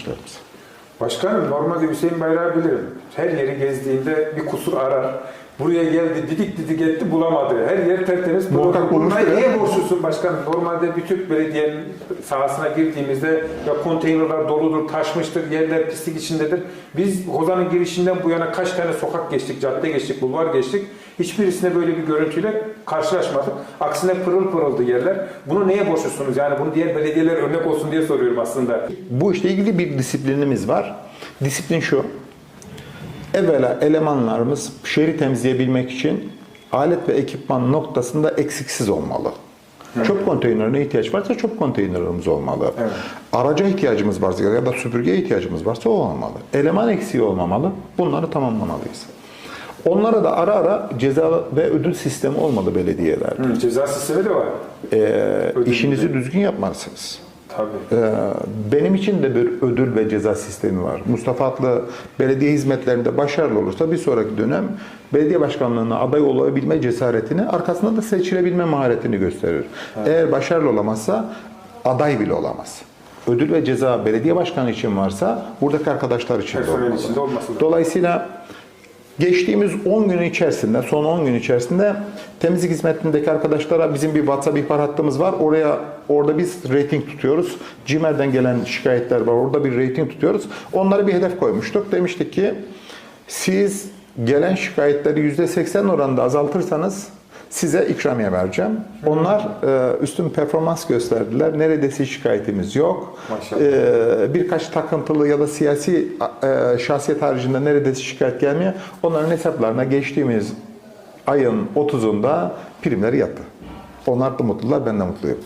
arkadaşlarımız. Başkanım normalde Hüseyin Bayrak'ı bilirim. Her yeri gezdiğinde bir kusur arar. Buraya geldi, didik didik etti, bulamadı. Her yer tertemiz. Muhakkak bulmuştur. Neye borçlusun başkanım? Normalde bir Türk belediyenin sahasına girdiğimizde ya konteynerler doludur, taşmıştır, yerler pislik içindedir. Biz Kozan'ın girişinden bu yana kaç tane sokak geçtik, cadde geçtik, bulvar geçtik. Hiçbirisinde böyle bir görüntüyle karşılaşmadık. Aksine pırıl pırıldı yerler. Bunu neye borçlusunuz? Yani bunu diğer belediyeler örnek olsun diye soruyorum aslında. Bu işle ilgili bir disiplinimiz var. Disiplin şu. Evvela elemanlarımız şehri temizleyebilmek için alet ve ekipman noktasında eksiksiz olmalı. Çöp konteynerine ihtiyaç varsa çöp konteynerimiz olmalı. Evet. Araca ihtiyacımız varsa ya da süpürgeye ihtiyacımız varsa o olmalı. Eleman eksiği olmamalı. Bunları tamamlamalıyız. Onlara da ara ara ceza ve ödül sistemi olmalı belediyelerde. Hı, ceza sistemi de var. Ee, Ödül işinizi gibi. düzgün yapmalısınız. Tabii. Ee, Benim için de bir ödül ve ceza sistemi var. Mustafa Atlı belediye hizmetlerinde başarılı olursa bir sonraki dönem belediye başkanlığına aday olabilme cesaretini, arkasında da seçilebilme maharetini gösterir. Eğer başarılı olamazsa aday bile olamaz. Ödül ve ceza belediye başkanı için varsa buradaki arkadaşlar için de Personel olmalı. olması lazım. Dolayısıyla geçtiğimiz 10 gün içerisinde, son 10 gün içerisinde temizlik hizmetindeki arkadaşlara bizim bir WhatsApp ihbar hattımız var. Oraya orada biz rating tutuyoruz. CİMER'den gelen şikayetler var. Orada bir rating tutuyoruz. Onlara bir hedef koymuştuk. Demiştik ki siz gelen şikayetleri %80 oranında azaltırsanız size ikramiye vereceğim. Onlar e, üstün performans gösterdiler. Neredeyse şikayetimiz yok. Maşallah. E, birkaç takıntılı ya da siyasi e, şahsiyet haricinde neredeyse şikayet gelmiyor. Onların hesaplarına geçtiğimiz ayın 30'unda primleri yattı. Onlar da mutlular, ben de mutluyum.